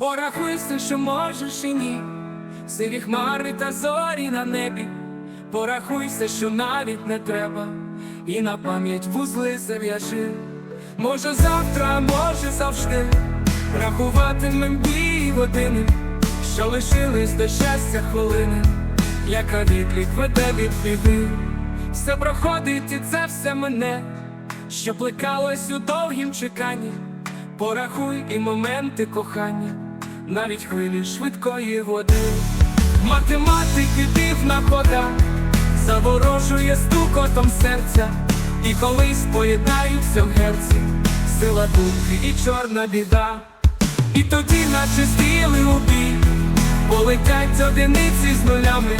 Порахуй все, що можеш і ні, сиві хмари та зорі на небі, порахуй все, що навіть не треба, і на пам'ять вузли зав'яжи. Може завтра, може завжди, рахуватимем і години, що лишились до щастя хвилини, яка відлік веде від біди. Все проходить і це все мене, що плекалось у довгім чеканні. Порахуй і моменти кохання, навіть хвилі швидкої води. Математики дивна хода, заворожує стукотом серця, і колись поєднаються в герці, сила думки і чорна біда. І тоді, наче стріли у бій, полетять одиниці з нулями,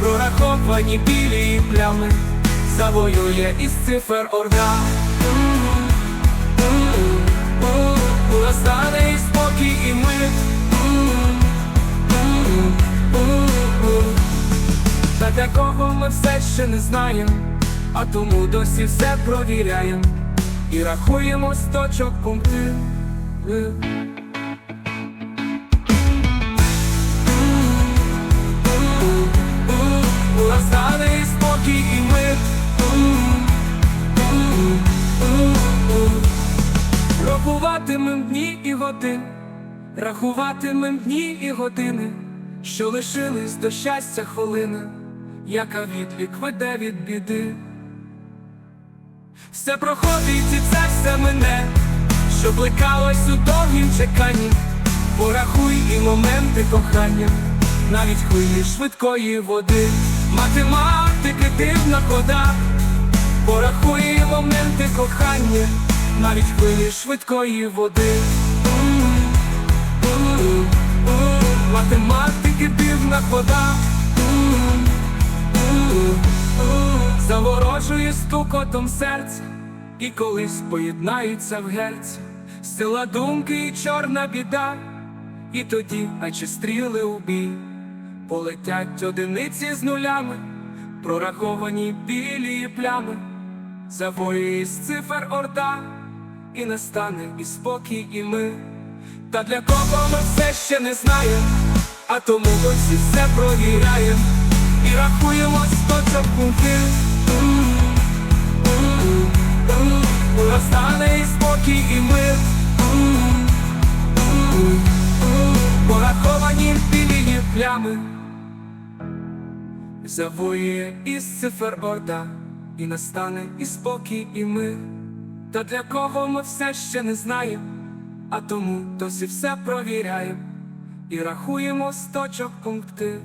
прораховані білі плями, завоює із цифр орда. Настане і спокій і кого ми все ще не знаємо, а тому досі все провіряємо і рахуємо з точок пункти. Настане спокій і мир. Рахуватимем дні і години, рахуватимем дні і години, що лишились до щастя хвилини, яка відлік веде від біди. Все проходить і це все мене, що блекалось у довгім чеканні, порахуй і моменти кохання, навіть хвилі швидкої води, математики дивна хода, порахуй і моменти кохання. Навіть хвилі швидкої води. Математики дивна хода. Стукотом серця, і колись поєднаються в герці, сила думки і чорна біда, і тоді, наче стріли у бій, полетять одиниці з нулями, прораховані білі плями, завоює із цифр орда і настане і спокій, і ми. Та для кого ми все ще не знаємо, а тому досі все провіряємо і рахуємо з точок Настане і спокій, і мир. Пораховані білі плями. Завоює із цифр орда, і настане і спокій, і мир. Та для кого ми все ще не знаємо, а тому досі все провіряємо і рахуємо з точок пункти.